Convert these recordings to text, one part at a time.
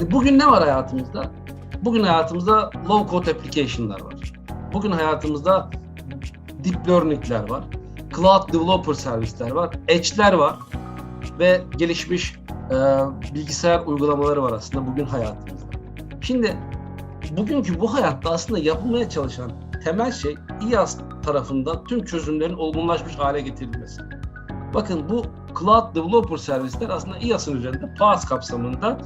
Şimdi bugün ne var hayatımızda? Bugün hayatımızda low code application'lar var. Bugün hayatımızda deep learning'ler var. Cloud developer servisler var. Edge'ler var. Ve gelişmiş e, bilgisayar uygulamaları var aslında bugün hayatımızda. Şimdi bugünkü bu hayatta aslında yapılmaya çalışan temel şey İAS tarafından tüm çözümlerin olgunlaşmış hale getirilmesi. Bakın bu Cloud Developer servisler aslında İAS'ın üzerinde PaaS kapsamında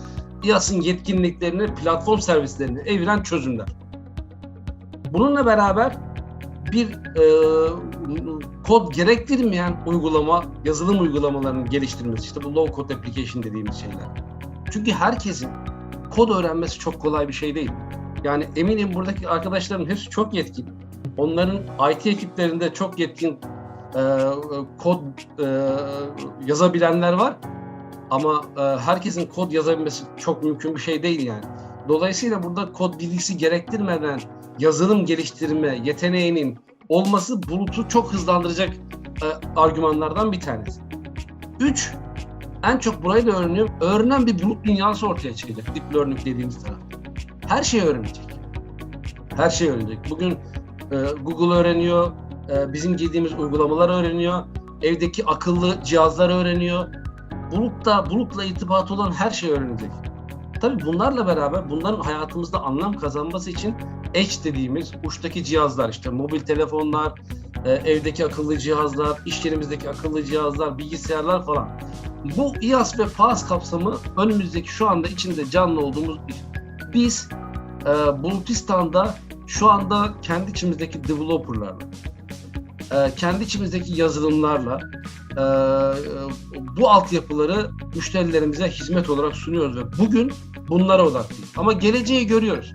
İAS'ın yetkinliklerini, platform servislerini eviren çözümler. Bununla beraber bir e, kod gerektirmeyen uygulama, yazılım uygulamalarının geliştirilmesi, işte bu low code application dediğimiz şeyler. Çünkü herkesin kod öğrenmesi çok kolay bir şey değil. Yani eminim buradaki arkadaşların hepsi çok yetkin. Onların IT ekiplerinde çok yetkin e, kod e, yazabilenler var. Ama e, herkesin kod yazabilmesi çok mümkün bir şey değil yani. Dolayısıyla burada kod bilgisi gerektirmeden yazılım geliştirme yeteneğinin olması bulutu çok hızlandıracak e, argümanlardan bir tanesi. Üç, en çok burayı da öğreniyorum. Öğrenen bir bulut dünyası ortaya çıkacak. Deep learning dediğimiz taraf. Her şeyi öğrenecek. Her şeyi öğrenecek. Bugün e, Google öğreniyor, e, bizim girdiğimiz uygulamalar öğreniyor, evdeki akıllı cihazlar öğreniyor. Bulutta, bulutla irtibat olan her şey öğrenecek. Tabii bunlarla beraber bunların hayatımızda anlam kazanması için edge dediğimiz uçtaki cihazlar işte mobil telefonlar, e, evdeki akıllı cihazlar, iş yerimizdeki akıllı cihazlar, bilgisayarlar falan. Bu İAS ve PaaS kapsamı önümüzdeki şu anda içinde canlı olduğumuz bir. Biz e, Bulutistan'da şu anda kendi içimizdeki developerlarla, e, kendi içimizdeki yazılımlarla e, bu altyapıları müşterilerimize hizmet olarak sunuyoruz ve bugün bunlara odaklıyız. Ama geleceği görüyoruz.